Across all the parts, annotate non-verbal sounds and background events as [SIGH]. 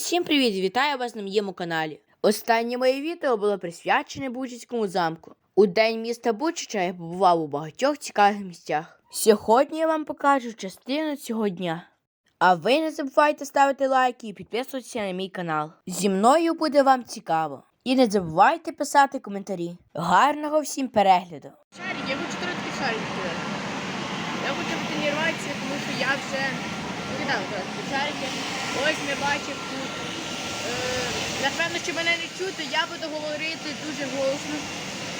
Всім привіт! Вітаю вас на моєму каналі. Останнє моє відео було присвячене Бучицькому замку. У день міста Бучича я побував у багатьох цікавих місцях. Сьогодні я вам покажу частину цього дня. А ви не забувайте ставити лайки і підписуватися на мій канал. Зі мною буде вам цікаво. І не забувайте писати коментарі. Гарного всім перегляду! Шарик, я хочу трошки шарик. Я хочу потренуватися, тому що я вже трошки шарики. Ось ми бачимо тут. Е, напевно, що мене не чути, я буду говорити дуже голосно,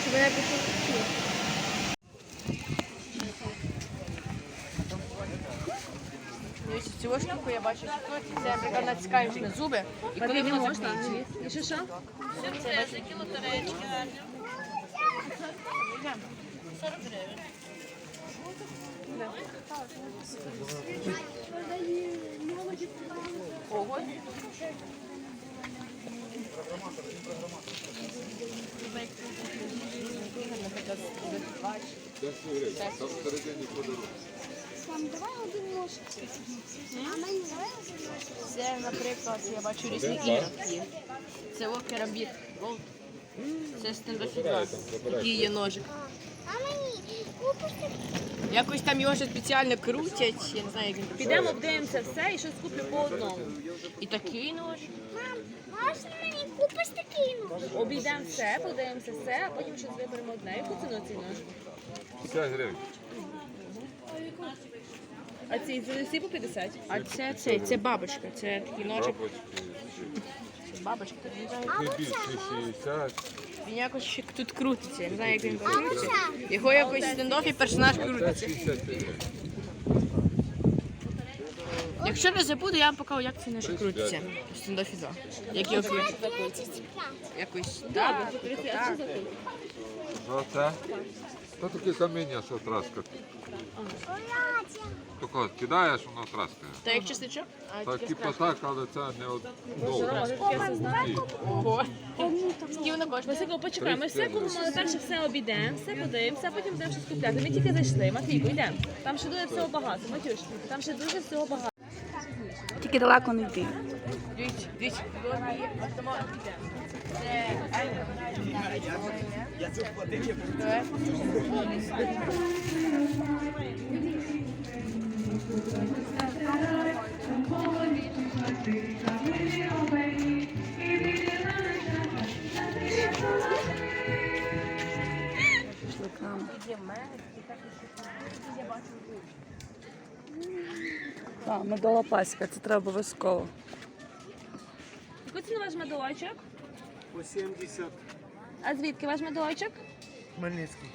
щоб мене почути чути. Цю штуку я бачу, що тут це, наприклад, натискаєш на зуби, і коли воно закінчує. І що що? Ого. Мам, давай один ложик. А мені нравится Це, наприклад, я бачу різні іграшки. Це о, керамбіт. Голд. Це стендофі 2. Такий є ножик. А мені купиш? Якось там його ще спеціально крутять, я не знаю, як він Підемо, обдивимося все і щось куплю по одному. І такий ножик. Мам, можна мені купиш такий нож? Обійдемо все, подивимося все, а потім щось виберемо одне. Яку ціну цей нож? 50 гривень. А ці ці всі по 50? А це цей, це бабочка. Це такий ножик. Бабочка. не знаю. Не 60. Він якось ще тут крутиться. Я не знаю, як він крутиться. Його якось стендофі персонаж крутиться. Якщо не забуду, я вам покажу, як це не крутиться. В стендофі 2. Як його крутиться. Якось так, так. Що це? Та таке каміння, що траска. Тако кидаєш, воно траскає. Та як чесничок? А Так, тільки типу так, але це не от довго. Скільки воно коштує? Васико, почекай, ми все купимо, але перше все обійдемо, все подивимося, а потім будемо щось купляти. Ми тільки зайшли, Матвійко, йдемо. Там ще дуже всього багато, Матюш, там ще дуже всього багато. Тільки далеко не йти. Дивіться, дивіться. Так, медова паська, це треба обов'язково. Яку ціну ваш медовочок? По 70 А звідки ваш медовочок? Хмельницький.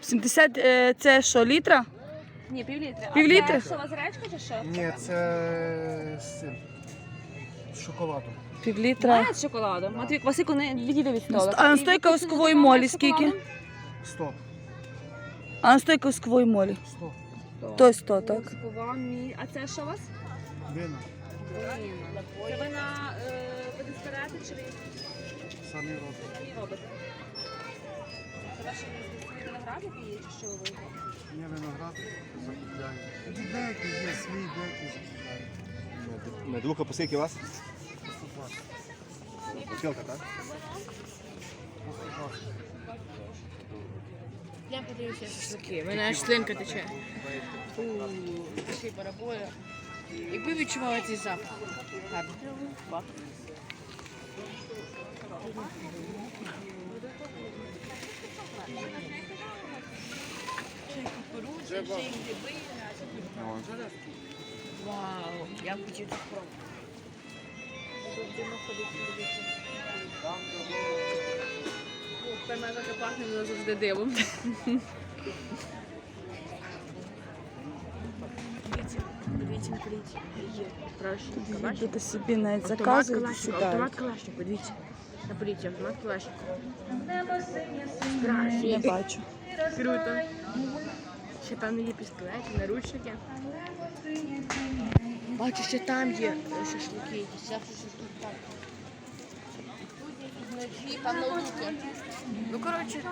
70 е, це що, літра? Ні, півлітри. Півлітри? А це що, у вас гречка чи що? Ні, це з цим. З шоколадом. Півлітра. А, з шоколадом. Матвійко, Васику, не відійди від столу. А настойка воскової молі скільки? 100. А настойка воскової молі. 100. То 100, так? Мі- А це що у вас? Вина. Це ви на е, старати чи ви Самі робить. самі робите? Це ваші виноградники є чи що ви робите? Є виноград, закупляю. Деякі є свій, деякі. Медуха, по скільки у вас? 120. Бутилка, так? 120. Я подивлюся шашлики. Мене аж слинка тече. Ууу, такий бараболя. Якби відчувала цей запах. Гарно. Вау, я хотів це спробувати. Тепер мене так пахне, завжди дивом. Дивіться, дивіться. Є страшненько, бачите? Люди собі навіть Автомат заказують і Калашникова, автомат сідають. Калашникова, дивіться. На поліції, автомат Калашникова. Не бачу. Круто. Ще там є пістолети, наручники. Бачу, ще там є шашлики, якісь я шашлики там. Тут якісь ножі, там ноутбуки. Ну, коротше.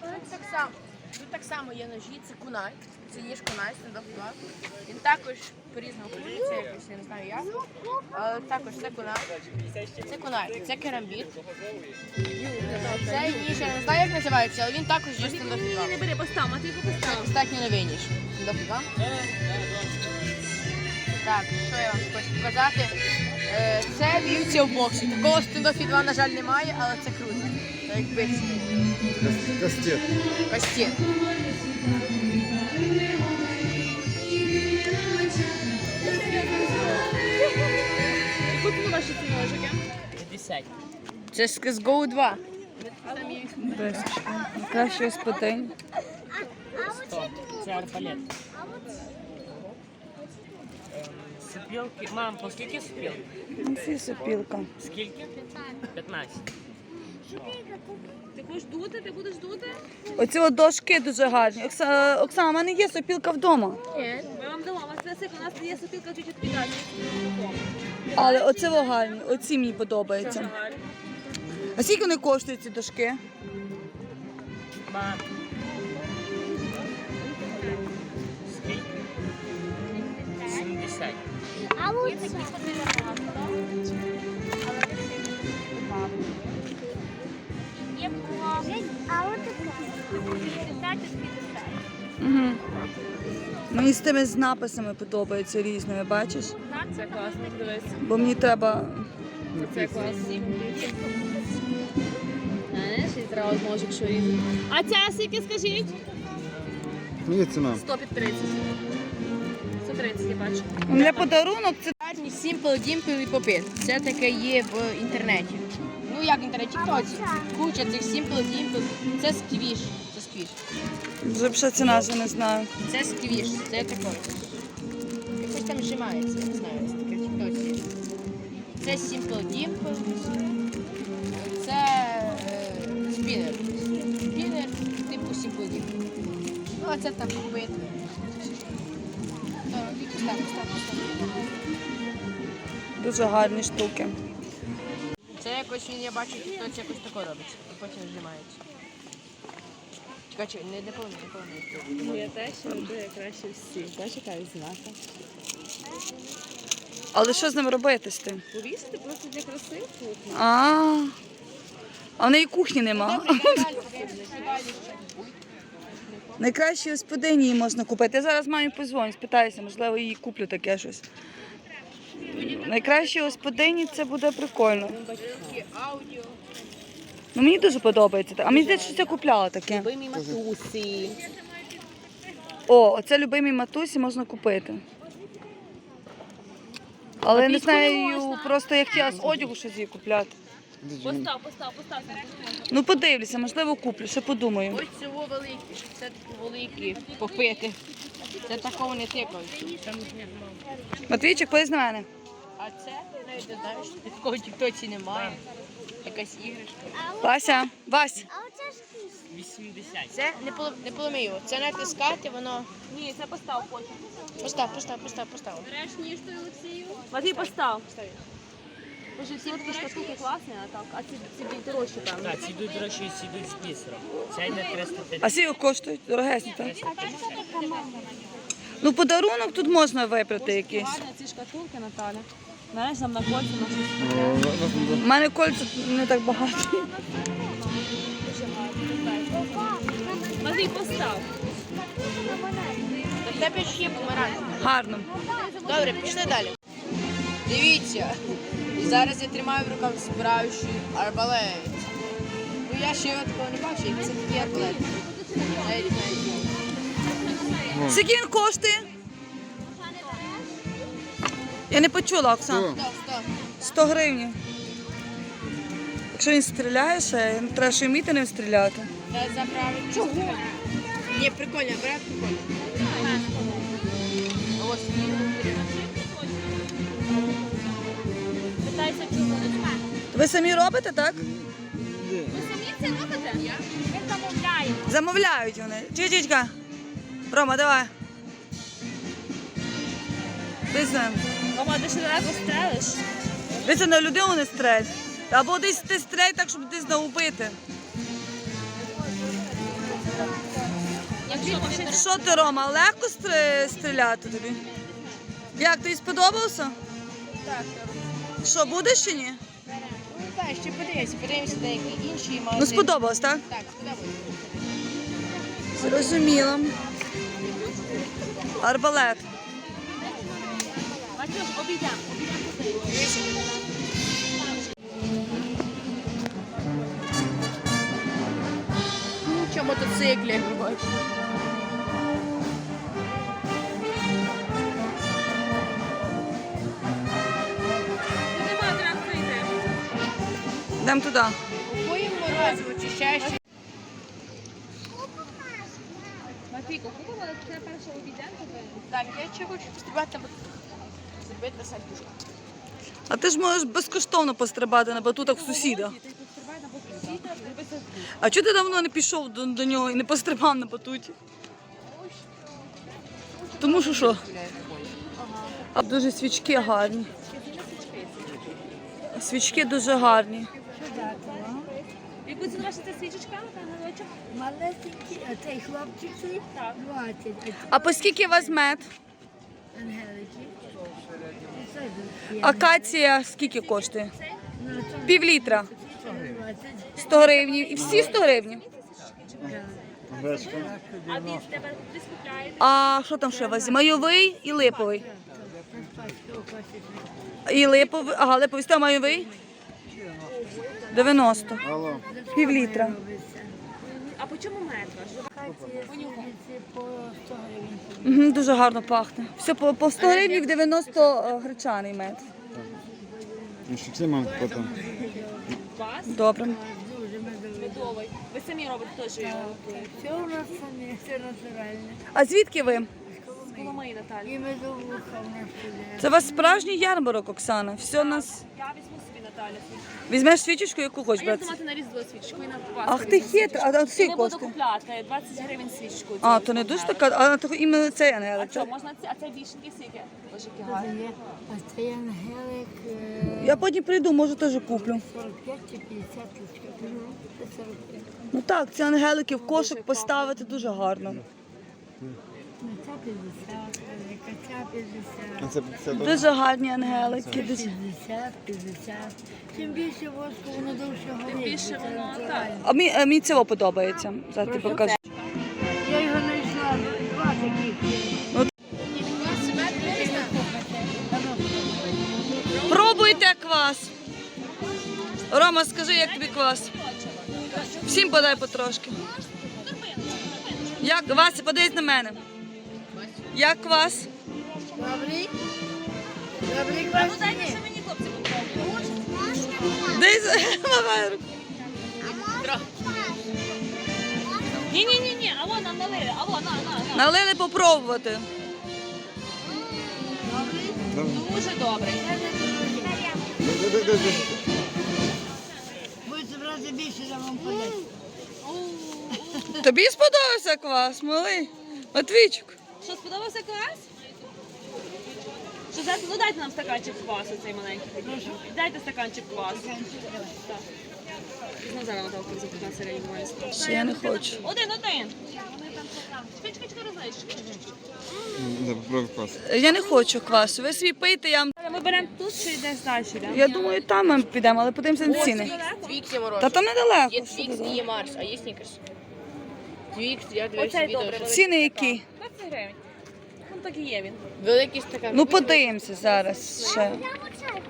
Тут так само, тут так само є ножі, це кунай. Це ніж кунай, стендоп два. Він також по-різному ходиться, якось я не знаю як. Але також це кунай. Це кунай, це керамбіт. Це ніж, я не знаю, як називається, але він також є стендоп Ні, не бери, постав, Матвійку постав. Достатньо новий ніж. Стендоп два. Так, що я вам хочу показати? Е, Це б'ються в боксі. Такого стендофі 2, на жаль, немає, але це круто. Це як биться. Кастет. Кастет. Яку ціну ваші ці ножики? Це з CSGO 2. Краще господинь. Це арбалет. Сопілки. Мам, по скільки сопілки? Ці сопілка. Скільки? 15. Ти хочеш дути? Ти будеш дути? Оці от дошки дуже гарні. Окса... Оксана, в мене є сопілка вдома. Ми вам дамо, у вас красиво, у нас є сопілка чуть відповідальна. Але оце во гарні. Оці мені подобаються. А скільки вони коштують ці дошки? Скільки? 70. А оце? Угу. Мені з тими з написами подобаються різними, бачиш? Це класно, дивись. Бо мені треба. Це класно. Знаєш, і зразу ножик, що різати. А ця скільки, скажіть? Мені ціна. 100 під 30. 130, я бачу. Для подарунок це Simple Dimple і Popit. Це таке є в інтернеті. Як в інтернеті? Тіктоці. Куча цих Simple Dimple. Це сквіш. Це сквіш. вже б ще не знаю. Це сквіш. Це таке. Якось там зжимається, я не знаю. Це таке в Тіктоці. Це Simple Dimple. Це е, спінер. Спінер типу Simple Dimple. Ну, а це там став. Дуже гарні штуки. Якось він, я бачу, хтось якось тако робить, і потім зжимається. Чекай, чекай, не, не не повинен. Я те, що люблю краще всі. Бачиш, яка знака. Але що з ним робити з тим? Повісити просто для краси. А, а в неї кухні нема. [LAUGHS] Найкращі господині її можна купити. Я зараз мамі позвоню, спитаюся, можливо, їй куплю таке щось. Найкращі господині це буде прикольно. Ну мені дуже подобається. А мені здається, що це купляла таке. Любимі матусі. О, оце любимі матусі можна купити. Але я не знаю, просто я хотіла з одягу щось їй купляти. Постав, постав, постав. Ну подивлюся, можливо, куплю, ще подумаю. Ось цього великі, це такі великі попити. Це такого не тикають. Матвійчик, поїзд на мене. А це, ти навіть не знаєш, [LAUGHS] такого тіктоці немає. Якась іграшка. Вася, Вась, А оце ж кіс. 80. Це не поло- не поломію. Це натискати, воно. Ні, це постав потім. Постав, постав, постав, постав. Матвій, постав. Боже, всі такі шкатулки класні, а так, а ці, ці більш дорожчі, певно. Так, ці йдуть дорожчі, ці йдуть з бісером. Ця йде 350. а скільки коштують? Дорогесні, так? Ну, подарунок тут можна вибрати якийсь. Гарні ці шкатулки, Наталя. Знаєш, там на кольці на У мене кольця не так багато. Матвій, постав. До тебе ж є бумеранг. Гарно. Добре, пішли далі. Дивіться. Зараз я тримаю в руках справжній арбалет. Ну я ще його такого не бачив, як це такий арбалет. Навіть навіть. Скільки він коштує? Я не почула, Оксана. Стоп, стоп. 100 гривень. Якщо він стріляє ще, треба ще вміти ним стріляти. Заправити. Чого? Ні, прикольно, брат прикольно. Питайся, чому. Ви самі робите, так? Ви самі це робите? Ми замовляємо. Замовляють вони. Чичечка. Рома, давай. Дивися. Мама, ти ще раз стрелиш? Дивися на людину не стрель. Або десь ти стрель так, щоб десь наубити. Якщо Що ти, Рома, легко стріляти тобі? Як тобі сподобався? Так, Що, будеш чи ні? ну так, ще подивимося, подивимося на які інші Ну, сподобалось, так? Так, сподобається. Зрозуміла. Арбалет. Матюш, обійдемо, обійдемо. Що мотоциклі. Йдемо туди. Купуємо морозиво чи ще щось. Матвійко, купимо, але це перше обійдемо. Так, я ще хочу пострибати на зробити сальтушку. А ти ж можеш безкоштовно пострибати на батутах в сусіда. А чого ти давно не пішов до, до нього і не пострибав на батуті? Тому що що? А дуже свічки гарні. Свічки дуже гарні. Яку ціну ваша ця свічечка? Та галочок? Малесенький, а цей хлопчик цей 20, а А по скільки у вас мед? ангелики. Акація скільки коштує? Пів літра. 20. 100 гривень. І всі 100 гривень. А що там ще у вас? Майовий і липовий. І липовий, ага, липовий, сто майовий? 90. Пів літра. А по чому мед ваш? Це по 100 гривень. Угу, дуже гарно пахне. Все по, по 100 гривень 90 гречаний мед. Ну, що це мам потім? Вас? Добре. Медовий. Ви самі робите теж його. Все у нас самі, все натуральне. А звідки ви? З Коломиї, Наталі. І медовуха у нас. Це у вас справжній ярмарок, Оксана. Все у нас. Я візьму Наталя. Візьмеш свічечку, яку А хочеш я брати. на різдво свічку і на вас. Ах ти хитра, а там Я скільки не буду коштує? купляти. 20 гривень свічку. А, то не дуже така, а то іменно цей А ангелик. що, так? можна ці, а це вішенки скільки? Боже, які гарні. є, а цей ангелик е, Я потім прийду, може теж куплю. 45 чи 50 лучка. Це 45. Ну так, ці ангелики в кошик поставити дуже гарно. Ця 50, велика, ця 50. Це, це добре? Дуже гарні ангелики. дуже- 50, 50. Чим більше воску, воно довше горить. більше воно, натурально. А мені, а мені цього подобається. Зараз ти покажу. Я його знайшла, два таких. Пробуйте квас. Рома, скажи, як тобі квас? Всім подай потрошки. Як Вася, подивись на мене. Як квас? Добрий? Добрий квас? Дайте мені хлопці попробують. Десь махай руку. Ні, ні, ні, ні, алло, нам налили, алло, на, на, на. Налили попробувати. Дуже добре. Будете брати більше, я вам подати. Тобі сподобався квас, малий? Матвійчик. Що, сподобався клас? Що, за- ну дайте нам стаканчик квасу, цей маленький. Дайте стаканчик квасу. Так. Ну, зараз Наталка за 15 гривень має. Ще я не хочу. Один, один. Чекай, чекай, розлиш. Да, попробуй квас. Я не хочу квасу. Ви свій пийте, я вам. Ми беремо тут чи десь далі йдемо? Я думаю, там ми підемо, але подивимося на ціни. Твікс є Та морозиво. там недалеко. Є що Твікс і є Марс, а є Снікерс. Твікс, я дивився Оцей відео. добре. що- Ціни які? 20 гривень. Ну так і є він. Великий стакан. Ну подивимося зараз ще.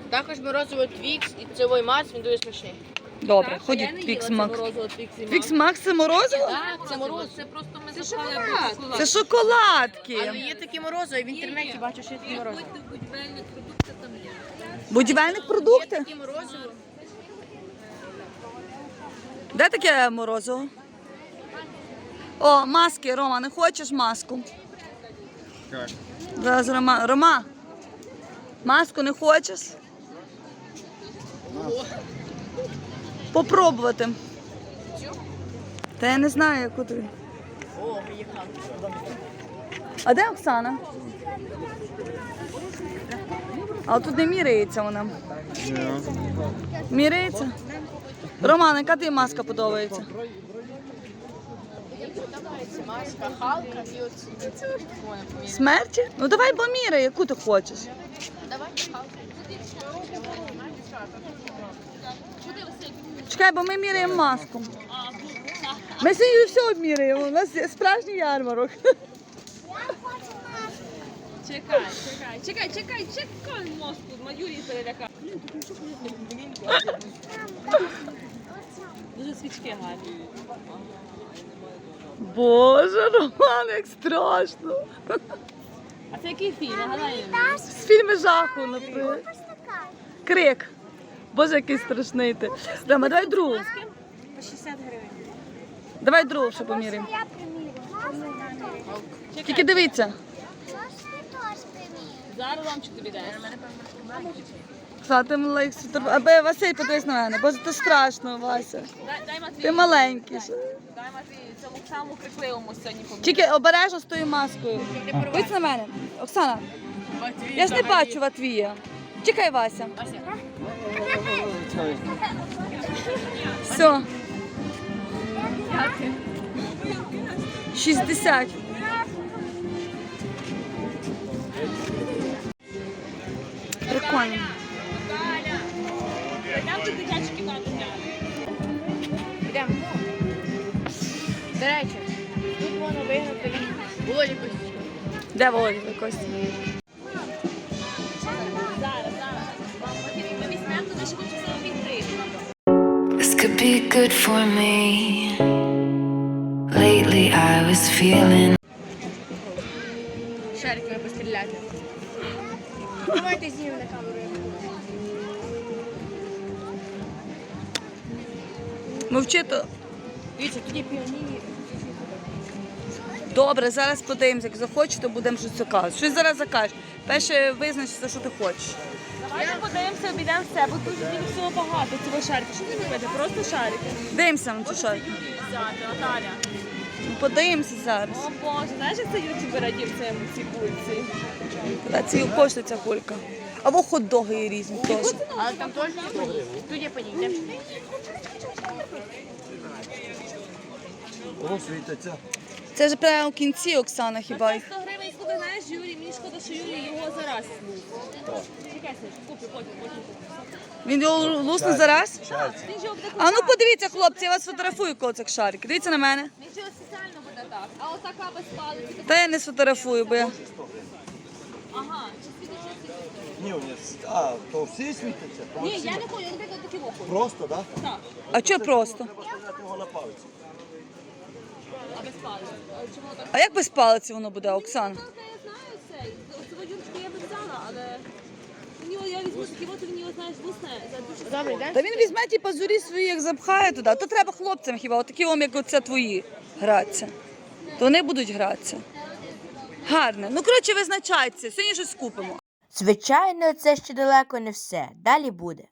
Також морозиво Твікс і цивой Марс, він дуже смачний. Добре, ходіть, Твікс Макс. Твікс Макс це морозиво? Так, це морозиво. Це просто ми Це шоколад. Це шоколадки. Але є такі морозиво, і в інтернеті бачу, що є такі морозиво. Будівельні продукти? Такі морозиво. Де таке морозиво? О, маски, Рома, не хочеш маску? Як? Зараз Рома. Рома, маску не хочеш? Попробувати. Та я не знаю, яку тобі. О, яка. А де Оксана? А тут не міряється вона. Міряється? Роман, яка тобі маска подобається? Халка. Смерті? Ну давай поміряй, яку ти хочеш. Чекай, бо ми міряємо маску. Ми сьогодні все обміряємо. У нас справжній ярмарок. Чекай, чекай, чекай, чекай, чекай мозку, Юрій перелякав. Дуже свічки гарні. Боже, Роман, як страшно. А це який фільм? Нагадай мені. З фільму жаху, наприклад. Крик. Боже, який страшний ти. Рома, давай другу. По 60 гривень. Давай другу, що поміряємо. Я примірю. Тільки дивіться. Можна теж примірю. Зараз ламчик тобі дай. Хати лайк Аби Василь, подивись на мене, бо це страшно, Вася. Дай, Матвію. Ти маленький. ще. Дай Матвію, цьому самому крикливому сьогодні поміг. Тільки обережно з тою маскою. Дивись на мене. Оксана, я ж не бачу Матвія. Чекай, Вася. Все. 60. Прикольно. Наталя! Там ти дитячу кімнату Йдемо. До речі, тут можна виграти Володі Костючку. Де Володя Костя? Зараз, зараз. Ми візьмемо, хочу саме піти. This could be good for me. Lately, I was feeling. Шариками постріляти. Давайте знімемо на камеру. Мовчи то. Дивіться, тут є. Добре, зараз подивимося. Як захочеш, то будемо щось заказувати. Щось зараз закажеш. Перше визначиться, що ти хочеш. Давайте подивимося, обійдемо все, бо тут дуже всього багато. Цього шарики. Що ти робити? Просто шарики. Дивимося на цю. Взяти, Наталя. Ну, подивимося зараз. О Боже, знаєш, як це ютубер радів цьому цій кульці? Та ці коштує ця кулька. Або хот-доги є різні теж. Але там теж є. Тут є пані. Світиться. Це ж прямо в кінці Оксана хіба. Це 100 гривень, слухай, знаєш, Юрій, мені шкода, що Юрій його зараз потім, потім. Він його лусне зараз. А ну подивіться, хлопці, я вас фотографую коло цих шариків. Дивіться на мене. Він же його буде так. А отака без палиці. Та я не сфотографую, бо я. Ага, чи світить, чи світить. Ні, у а, то всі світяться? Ні, я не хочу, наприклад, такі вухо. Просто, так? Так, А чого просто? Треба його на палець. А палиці. Чому так? А як без палиці воно буде, Оксана? Я знаю цей. Цього юрчика я би взяла, але... Мені я візьму такі, от він знаєш, вусне. За дуже Добре, йдемо. Та він візьме ті пазурі свої, як запхає туди. То треба хлопцям хіба, отакі вам, як оце твої, гратися. То вони будуть гратися. Гарне. Ну, коротше, визначайтеся. Сьогодні щось купимо. Звичайно, це ще далеко не все. Далі буде.